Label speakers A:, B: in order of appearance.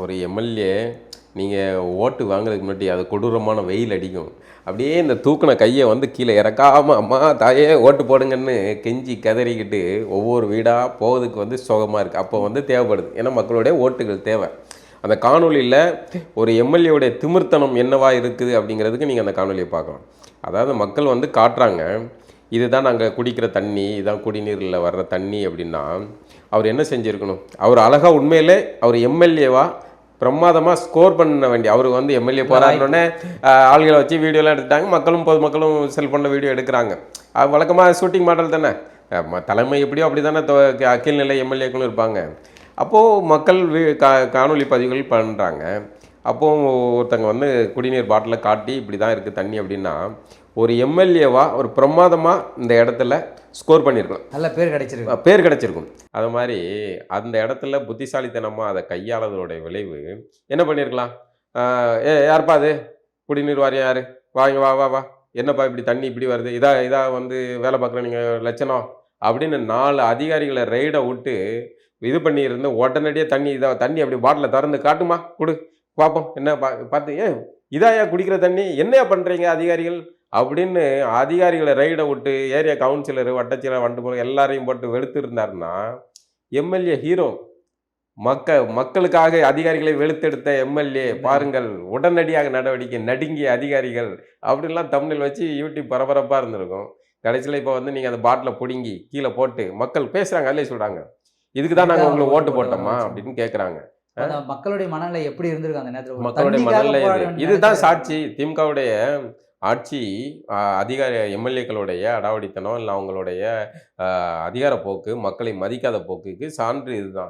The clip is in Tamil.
A: ஒரு எம்எல்ஏ நீங்கள் ஓட்டு வாங்குறதுக்கு முன்னாடி அது கொடூரமான வெயில் அடிக்கும். அப்படியே இந்த தூக்குன கையை வந்து கீழே இறக்காமல் அம்மா தாயே ஓட்டு போடுங்கன்னு கெஞ்சி கதறிக்கிட்டு ஒவ்வொரு வீடாக போகிறதுக்கு வந்து சுகமாக இருக்குது அப்போ வந்து தேவைப்படுது. ஏன்னா மக்களுடைய ஓட்டுகள் தேவை. அந்த காணொலியில் ஒரு எம்எல்ஏவுடைய திமிர்த்தனம் என்னவா இருக்குது அப்படிங்கிறதுக்கு நீங்கள் அந்த காணொலியை பார்க்கலாம். அதாவது மக்கள் வந்து காட்டுறாங்க இதுதான் நாங்கள் குடிக்கிற தண்ணி இதுதான் குடிநீரில் வர்ற தண்ணி அப்படின்னா அவர் என்ன செஞ்சுருக்கணும்? அவர் அழகாக உண்மையிலே அவர் எம்எல்ஏவாக பிரமாதமாக ஸ்கோர் பண்ண வேண்டிய அவர் வந்து எம்எல்ஏ போகிறாருன்னொடனே ஆள்களை வச்சு வீடியோலாம் எடுத்துட்டாங்க. மக்களும் பொதுமக்களும் செல்ஃபோனில் வீடியோ எடுக்கிறாங்க. அது வழக்கமாக ஷூட்டிங் மாடல் தானே. தலைமை எப்படியோ அப்படி தானே கீழ்நிலை எம்எல்ஏக்களும் இருப்பாங்க. அப்போது மக்கள் வி- கா காணொளி பதிவுகள் பண்ணுறாங்க அப்போது ஒருத்தங்க வந்து குடிநீர் பாட்டிலை காட்டி இப்படி தான் இருக்குது தண்ணி அப்படின்னா ஒரு எம்எல்ஏவா ஒரு பிரமாதமாக இந்த இடத்துல ஸ்கோர் பண்ணியிருக்கலாம்.
B: நல்ல பேர் கிடைச்சிருக்கு.
A: பேர் கிடைச்சிருக்கும். அது மாதிரி அந்த இடத்துல புத்திசாலித்தனமாக அதை கையாளதோடைய விளைவு என்ன பண்ணியிருக்கலாம்? ஏ யாருப்பா அது? குடிநீர் வாரியம் யாரு? வாங்க வா வா வா. என்னப்பா இப்படி தண்ணி இப்படி வருது? இதா இதா வந்து வேலை பார்க்குற நீங்கள் லட்சணம். அப்படின்னு நாலு அதிகாரிகளை ரெய்டை விட்டு இது பண்ணியிருந்து உடனடியாக தண்ணி இதா தண்ணி அப்படி பாட்டிலை திறந்து காட்டுமா? கொடு. பார்ப்போம் என்ன பா பார்த்து ஏ இதாயா குடிக்கிற தண்ணி? என்னையா பண்ணுறீங்க அதிகாரிகள்? அப்படின்னு அதிகாரிகளை ரைடை விட்டு ஏரியா கவுன்சிலர் வட்டச்சீல வண்டு போல எல்லாரையும் போட்டு வெளுத்து இருந்தாருன்னா எம்எல்ஏ ஹீரோ மக்க மக்களுக்காக அதிகாரிகளை வெளுத்தெடுத்த எம்எல்ஏ பாருங்கள் உடனடியாக நடவடிக்கை நடுங்கிய அதிகாரிகள் அப்படின்லாம் தமிழில் வச்சு யூடியூப் பரபரப்பாக இருந்திருக்கும். கடைசியில் இப்போ வந்து நீங்கள் அந்த பாட்டிலை பிடுங்கி கீழே போட்டு மக்கள் பேசுகிறாங்க அதிலே சொல்கிறாங்க இதுக்கு தான் நாங்கள் உங்களுக்கு ஓட்டு போட்டோமா? அப்படின்னு கேட்குறாங்க
B: மக்களுடைய மனநிலை எப்படி இருந்திருக்கு அந்த நேரத்துல?
A: மக்களுடைய மனநிலை இதுதான் சாட்சி. திமுகவுடைய ஆட்சி அதிகார எம்எல்ஏக்களுடைய அடாவடித்தனம் இல்லை அவங்களுடைய அதிகார போக்கு மக்களை மதிக்காத போக்குக்கு சான்று இதுதான்.